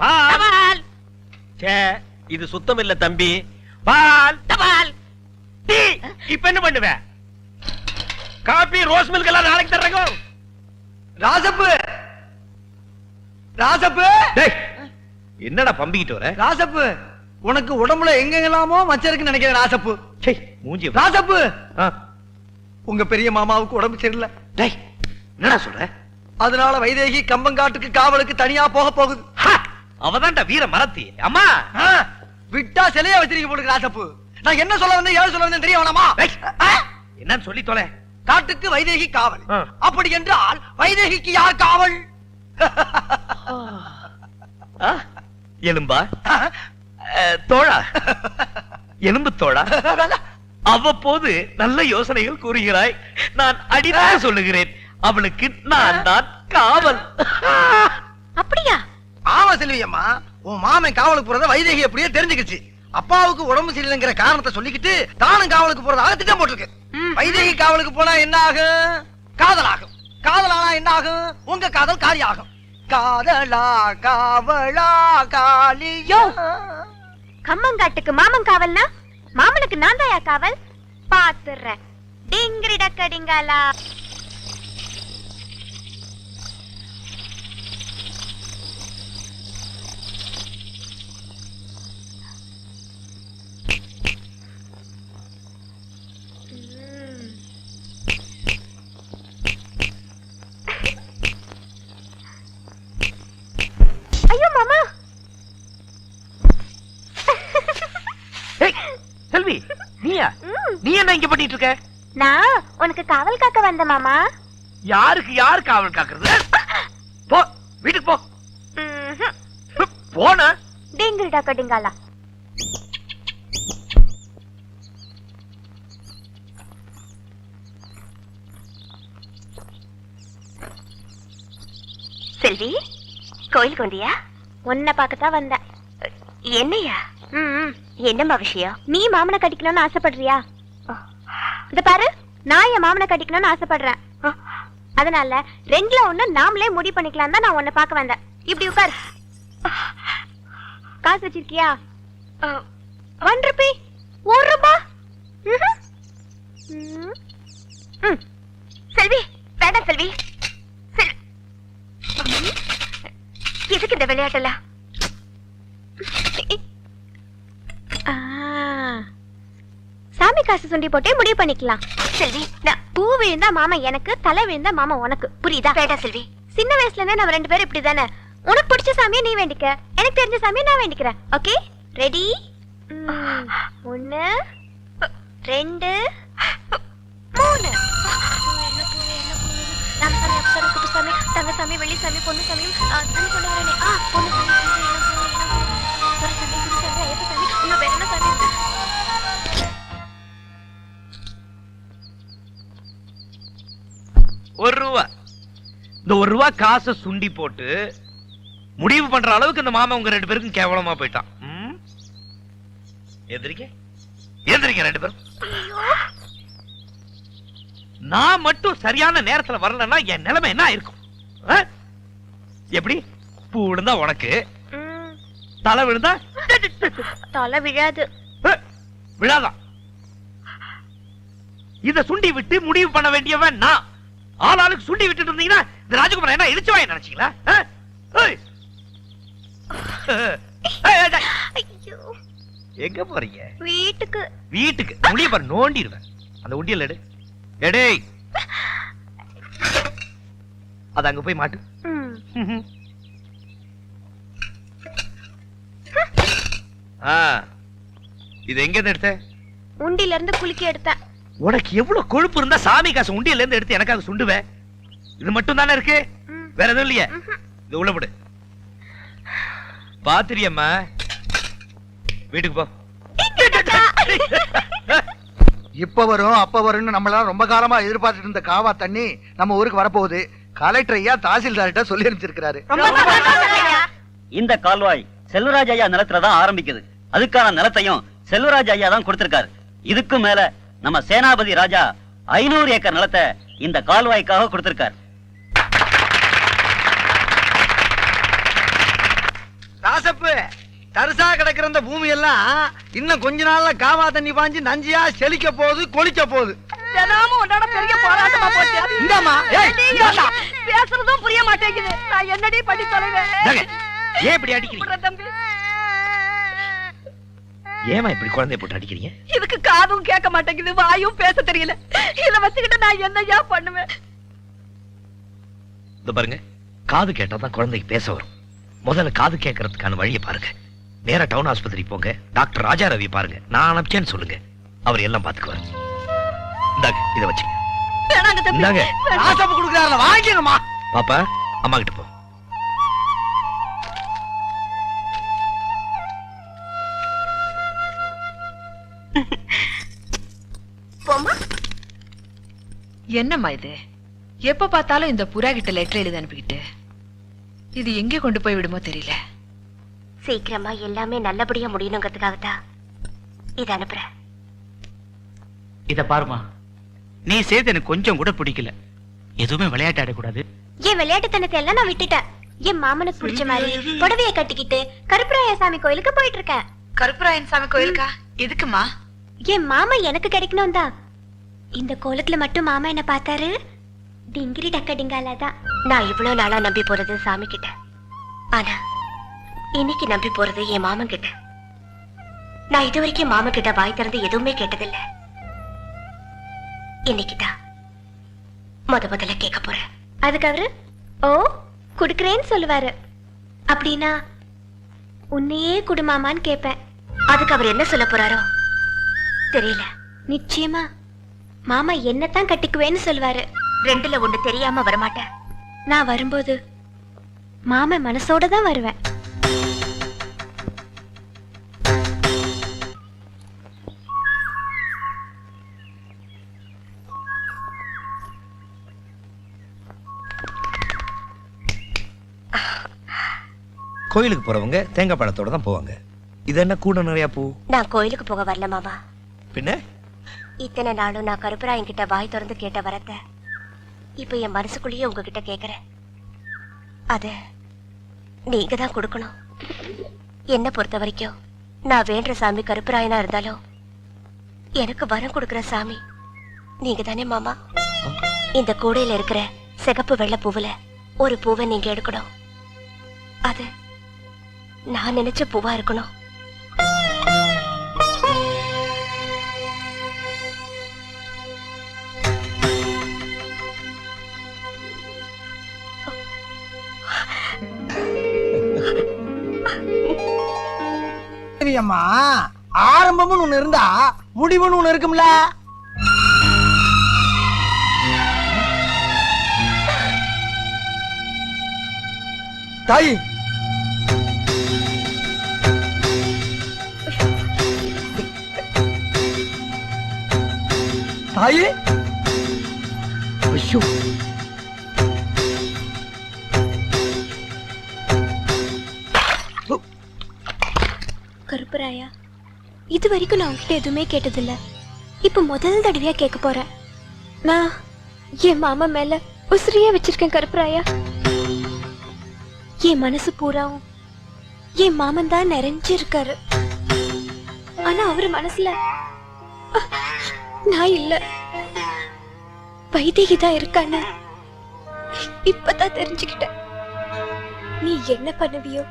பால். தபால். ச்சே, இது சுத்தம் இல்ல தம்பி. பால். தபால். டீ. இப்ப என்ன பண்ணுவ? காபி ரோஸ் மில்க் எல்லாம் நாளைக்கு தர்றேங்க. ராசப்பு. ராசப்பு. டேய் என்னடா பம்பிக்கிட்டு வர? ராசப்பு உனக்கு உடம்புல எங்கெங்கெல்லாமோ மச்சம் இருக்குன்னு நினைக்கிறேன் ராசப்பு. சே மூஞ்சி ராசப்பு. ஆ. உங்க பெரிய மாமாவுக்கு உடம்பு சரியில்லை. டேய் என்னடா சொல்ற? அதனால வைதேகி கம்பங்காட்டுக்கு காவலுக்கு தனியா போக போகுது. அவதான்டா வீர மரத்தி. அம்மா! விட்டா சிலையா வச்சிருக்க போடுங்க ராசப்பு நான் என்ன சொல்ல வந்தேன் ஏன் சொல்ல வந்தேன் தெரிய வேணாமா என்னன்னு சொல்லி தொலை. காட்டுக்கு வைதேகி காவல். அப்படி என்றால் வைதேகிக்கு யார் காவல்? ஆ, எலும்பா. தோழா. எலும்பு தோழா. அவ்வப்போது நல்ல யோசனைகள் கூறுகிறாய். நான் அடிதாக சொல்லுகிறேன். அவளுக்கு நான் தான் காவல். அப்படியா? ஆமா செல்வியம்மா. உன் மாமன் காவலுக்கு போறத வைதேகி அப்படியே தெரிஞ்சுக்கிச்சு. அப்பாவுக்கு உடம்பு சரியில்லைங்கிற காரணத்தை சொல்லிக்கிட்டு தானும் காவலுக்கு போறதாக திட்டம் போட்டிருக்கு. வைதேகி காவலுக்கு போனா என்ன ஆகும் காதல் ஆகும் காதலானா என்ன ஆகும் உங்க காதல் காரியாகும். காதலா காவலா காலியோ கம்மங்காட்டுக்கு மாமன் காவல்னா? மாமனுக்கு நான் தாயா காவல்? பாத்துறேன். டிங்கிரி டக்கடிங்காலா ஐயோ மாமா ஏய், செல்வி நீயா ம். பண்ணிட்டு இருக்க? நான் உனக்கு காவல் காக்க வந்த மாமா. யாருக்கு யார் காவல் காக்குறது? போ வீட்டுக்கு போ. போன? டிங்கிரி டக்கடிங்காலா செல்வி கோயிலுக்கு வந்தியா? உன்னை பார்க்கத்தான் வந்தேன். என்னையா? ம். என்னம்மா விஷயம்? நீ மாமனை கட்டிக்கணும்னு ஆசைப்படுறியா? இந்த பாரு நான் என் மாமனை கட்டிக்கணும்னு ஆசைப்படுறேன். அதனால ரெண்டுல ஒண்ணு நாமளே முடிவு பண்ணிக்கலாம் தான் நான் உன்னை பார்க்க வந்தேன். இப்படி உட்காரு. காசு வச்சிருக்கியா? One rupee. ஒரு ரூபா. செல்வி வேண்டாம் செல்வி. எதுக்கு இந்த விளையாட்டெல்லாம் ஆ. சாமி காசு சுண்டி போட்டே முடிவு பண்ணிக்கலாம். செல்வி நான் பூ விழுந்தா மாமா எனக்கு தலை விழுந்தா மாமா உனக்கு. புரியுதா? வேண்டாம் செல்வி. சின்ன வயசுல இருந்தே நம்ம ரெண்டு பேரும் இப்படி தானே உனக்கு பிடிச்ச சாமியை நீ வேண்டிக்க. எனக்கு தெரிஞ்ச சாமியை நான் வேண்டிக்கிறேன். ஓகே? ரெடி ஒன்னு ரெண்டு மூணு. ராமசாமி அப்பசாமி குப்புசாமி தங்கசாமி வெள்ளிசாமி கொண்டு வரேனே. ஆ பொண்ணுசாமி குருசாமி, ஒரு ரூபா. இந்த ஒரு ரூபா காசை சுண்டி போட்டு முடிவு பண்ற அளவுக்கு இந்த மாமா உங்க ரெண்டு பேருக்கும் கேவலமா போயிட்டான். ம்? எந்திரிக்க. எந்திரிக்க ரெண்டு பேரும். நான் மட்டும் சரியான நேரத்துல வரலன்னா என் நிலைமை என்ன இருக்கும்? எப்படி? பூ விழுந்தா உனக்கு. தலை விழுந்தா? தலை விழாது. விழாதான் இத சுண்டி விட்டு முடிவு பண்ண வேண்டியவன் நான். ஆளாளுக்கு சுண்டி விட்டுட்டு இருந்தீங்கன்னா இந்த ராஜகுமார் என்ன இடிச்சு வாங்க நினைச்சீங்களா? எங்க போறீங்க? வீட்டுக்கு. வீட்டுக்கு. முடிய பாரு நோண்டிடுவேன். அந்த உண்டியல் எடு. எடேய்! அது அங்க போய் மாட்டு. இது எங்க எடுத்த உண்டில இருந்து குலுக்கி எடுத்தேன். உனக்கு எவ்வளவு கொழுப்பு இருந்தா சாமி காசு உண்டியல்ல இருந்து எடுத்து எனக்காக சுண்டுவேன் இது மட்டும் தானே இருக்கு? வேற எதுவும் இல்லையே. இது உள்ள விடு பாத்திரியம்மா வீட்டுக்கு போ. இப்ப வரும் அப்ப வரும்னு நம்மளாம் ரொம்ப காலமா எதிர்பார்த்துட்டு இருந்த காவா தண்ணி நம்ம ஊருக்கு வரப்போகுது. கலெக்டர் ஐயா தாசில்தார்கிட்ட சொல்லி அனுப்பிச்சிருக்காரு இந்த கால்வாய் செல்வராஜ் ஐயா நிலத்துல தான் ஆரம்பிக்குது. அதுக்கான நிலத்தையும் செல்வராஜ் ஐயா தான் கொடுத்திருக்காரு. இதுக்கு மேல நம்ம சேனாபதி ராஜா ஐநூறு ஏக்கர் நிலத்தை இந்த கால்வாய்க்காக கொடுத்திருக்காரு. ராசப்பு தரிசா கிடக்கிற இந்த பூமி எல்லாம் இன்னும் கொஞ்ச நாள்ல காவா தண்ணி பாஞ்சு நஞ்சியா செழிக்க போகுது கொளிக்க போகுது. பேசுறதும் புரிய மாட்டேங்குது. நான் என்னடி பண்ணி தொலைவேன் இந்தாங்க. ஏன் இப்படி அடிக்கிறீங்க? விட்ற தம்பி. ஏமா இப்படி குழந்தைய போட்டு அடிக்கிறீங்க? இதுக்கு காதும் கேட்க மாட்டேங்குது வாயும் பேச தெரியல. இத வச்சுக்கிட்டு நான் என்னய்யா பண்ணுவேன்? இந்த பாருங்க காது கேட்டா தான் குழந்தைக்கு பேச வரும். முதல்ல காது கேட்கறதுக்கான வழியை பாருங்க. நேரா டவுன் ஆஸ்பத்திரி போங்க. டாக்டர் ராஜா ரவி பாருங்க. நான் அனுப்பிச்சேன்னு சொல்லுங்க. அவர் எல்லாம் பாத்துக்குவாரு இந்தாங்க இத வச்சுங்க இந்தாங்க. வாங்கிக்கணுமா பாப்பா அம்மா கிட்ட போ. என்னம்மா இது? எப்ப பார்த்தாலும் இந்த புறா கிட்ட லெட்டர் எழுதி அனுப்பிக்கிட்டு? இது எங்கே கொண்டு போய் விடுமோ தெரியல. சீக்கிரமா எல்லாமே நல்லபடியா முடியணுங்கிறதுக்காக தான் இது அனுப்புறேன். இத பாருமா நீ சேர்த்து எனக்கு கொஞ்சம் கூட பிடிக்கல. எதுவுமே விளையாட்டு ஆடக்கூடாது. என் விளையாட்டுத்தனத்தை எல்லாம் நான் விட்டுட்டேன். என் மாமனுக்கு பிடிச்ச மாதிரி புடவைய கட்டிக்கிட்டு கருப்பராய சாமி கோயிலுக்கு போயிட்டு இருக்கேன். கருப்பராயன் சாமி கோயிலுக்கா? எதுக்குமா என் மாமா எனக்கு கிடைக்கணும் தான் இந்த கோலத்துல மட்டும் மாமா என்ன பார்த்தாரு? டிங்கிரி டக்க டிங்கால தான். நான் இவ்வளவு நாளா நம்பி போறது சாமி கிட்ட. ஆனா இன்னைக்கு நம்பி போறது என் மாமன் கிட்ட. நான் இது வரைக்கும் மாமா கிட்ட வாய் திறந்து எதுவுமே கேட்டதில்ல. இன்னைக்கு தான் முத முதல்ல கேட்க போறேன். அதுக்கு அவரு ஓ குடுக்கறேன்னு சொல்லுவாரு. அப்படின்னா உன்னையே குடுமாமான்னு கேட்பேன். அதுக்கு அவர் என்ன சொல்ல போறாரோ? தெரியல. நிச்சயமா. மாமா என்னத்தான் கட்டிக்குவேன்னு சொல்லுவாரு. ரெண்டுல ஒண்ணு தெரியாம வரமாட்டேன். நான் வரும்போது மாமா மனசோட தான் வருவேன். கோயிலுக்கு போறவங்க தேங்காய் பழத்தோட தான் போவாங்க. இது என்ன கூட நிறைய பூ? நான் கோயிலுக்கு போக வரல மாமா. பின்ன? இத்தனை நாளும் நான் கருப்பராயன் கிட்ட வாய் திறந்து கேட்ட வரத்த இப்ப என் மனசுக்குள்ளேயே உங்ககிட்ட கேக்குறேன். அது நீங்க தான் கொடுக்கணும். என்ன பொறுத்த வரைக்கும் நான் வேண்ட சாமி கருப்பராயனா இருந்தாலும் எனக்கு வரம் கொடுக்குற சாமி நீங்க தானே மாமா? இந்த கூடையில இருக்கிற சிகப்பு வெள்ளை பூவுல ஒரு பூவை நீங்க எடுக்கணும். அது நான் நினைச்ச பூவா இருக்கணும். சரியம்மா ஆரம்பம்னு ஒண்ணு இருந்தா முடிவுன்னு ஒண்ணு இருக்கும்ல. தாய். தாயே. ஐயோ. அனுப்புறாயா இது வரைக்கும் நான் உங்ககிட்ட எதுவுமே கேட்டதில்ல. இப்போ முதல் தடவையா கேட்க போறேன். நான் என் மாமா மேல உசிரியா வச்சிருக்கேன் கருப்பராயா. என் மனசு பூராவும் என் மாமன் தான் நிறைஞ்சிருக்காரு. ஆனா அவர் மனசுல நான் இல்ல. வைதேகி தான் இருக்கான்னு இப்பதான் தெரிஞ்சுக்கிட்டேன். நீ என்ன பண்ணுவியோ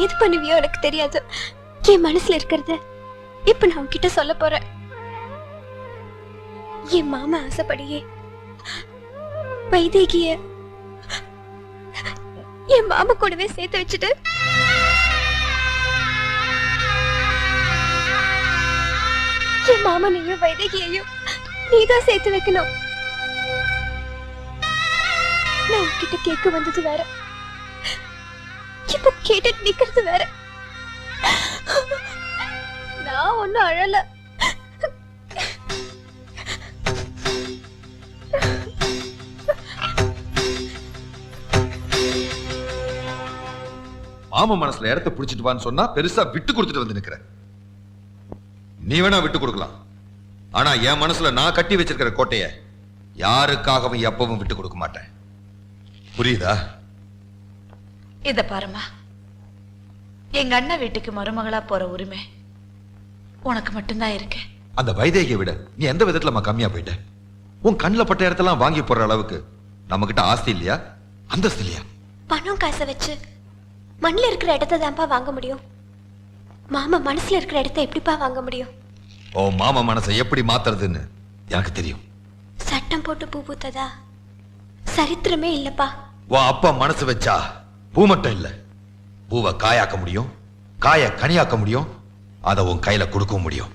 ஏது பண்ணுவியோ எனக்கு தெரியாது. என் மனசுல இருக்கிறத இப்ப நான் உன்கிட்ட சொல்ல போறேன். என் மாமா ஆசைப்படியே வைதேகிய என் மாமா கூடவே சேர்த்து வச்சுட்டு என் மாமனையும் வைதேகியையும் நீதான் சேர்த்து வைக்கணும். நான் உன்கிட்ட கேட்க வந்தது வேற. இப்ப கேட்டுட்டு நிக்கிறது வேற. நான் ஒண்ணும் அழல. மாம மனசுல இடத்த புடிச்சிட்டு வான்னு சொன்னா பெருசா விட்டு கொடுத்துட்டு வந்து நிக்கிற நீ வேணா விட்டு கொடுக்கலாம். ஆனா என் மனசுல நான் கட்டி வச்சிருக்கிற கோட்டைய யாருக்காகவும் எப்பவும் விட்டு கொடுக்க மாட்டேன். புரியுதா? இத பாருமா எங்க அண்ணன் வீட்டுக்கு மருமகளா போற உரிமை உனக்கு மட்டும்தான் இருக்கு. அந்த வைதேகியை விட நீ எந்த விதத்துலமா கம்மியா போயிட்ட? உன் கண்ணுல பட்ட இடத்தெல்லாம் வாங்கி போடுற அளவுக்கு நம்ம கிட்ட ஆஸ்தி இல்லையா? அந்தஸ்து இல்லையா? பணம் காசை வச்சு மண்ணில் இருக்கிற இடத்த தான்ப்பா வாங்க முடியும். மாமா மனசுல இருக்கிற இடத்த எப்படிப்பா வாங்க முடியும்? ஓ மாமா மனசை எப்படி மாத்துறதுன்னு எனக்கு தெரியும். சட்டம் போட்டு பூ பூத்ததா? சரித்திரமே இல்லப்பா. உன் அப்பா மனசு வச்சா பூ மட்டும் இல்ல. பூவை காயாக்க முடியும் காய கனியாக்க முடியும் அதை உன் கையில கொடுக்கவும் முடியும்.